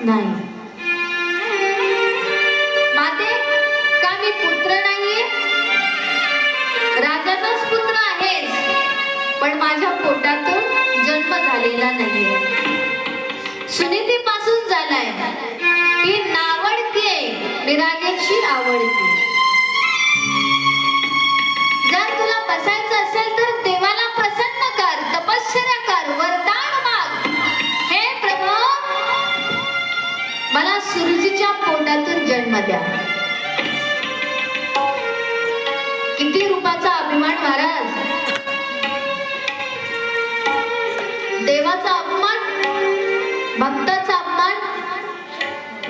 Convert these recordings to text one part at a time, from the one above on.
नाही. माते का मी पुत्र नाहीये? राजाचाच पुत्र आहेस. पण माझ्या पोटातून जन्म झालेला नाही. पोटातून जन्म द्या. किती रूपाचा अभिमान महाराज? देवाचा अपमान भक्ताचा अपमान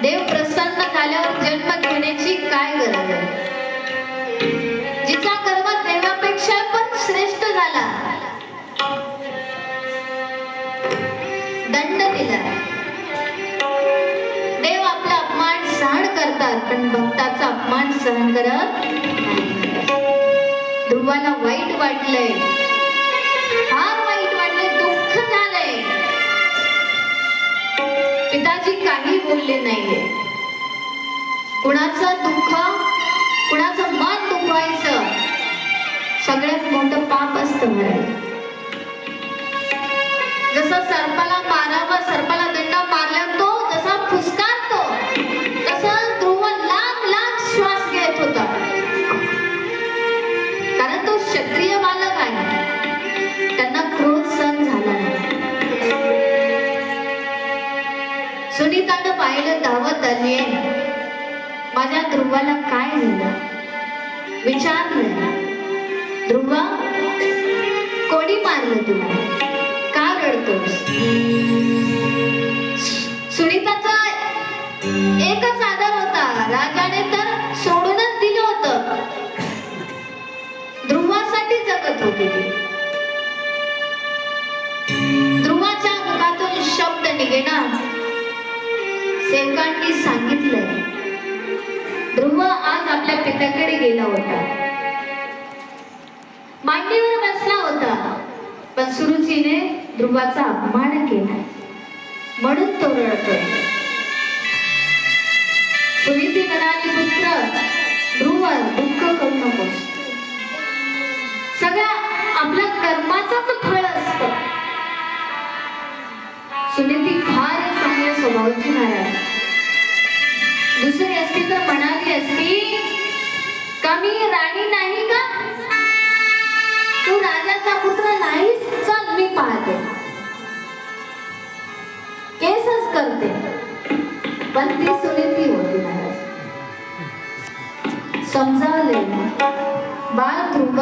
देव प्रसन्न झाल्यावर जन्म घेण्याची काय गरज? आहे जिचा कर्म देवापेक्षा पण श्रेष्ठ झाला. करतात पण भक्ताचा अपमान सहन करत ध्रुवाला वाईट वाटलंय. फार वाईट वाटलंय दुःख झालंय. पिताजी काही बोलले नाहीये. कुणाचं दुःख कुणाचं मन दुखवायचं सगळ्यात मोठं पाप असतं महाराज जसं सर्पाला मारावं सर्प पाहिलं धावत आले माझ्या ध्रुवाला काय झालं? विचारलं ध्रुवा कोणी मारलं तुला? का रडतोस? सुनीताचा एकच आधार होता. राजाने तर सोडूनच दिलं होतं. ध्रुवासाठी जगत होती ती. ध्रुवाच्या मुखातून शब्द निघेना. सेवकांनी सांगितलंय. ध्रुव आज आपल्या पित्याकडे गेला होता. मांडीवर बसला होता. पण सुरुचीने ध्रुवाचा अपमान केला. म्हणून तो रडतोय. असती तर म्हणाली असती का मी राणी नाही का? तू राजाचा पुत्र नाहीस? चल मी पाहते. केसच करते. पण ती सुनीती होती महाराज. समजावले. बाळ ध्रुव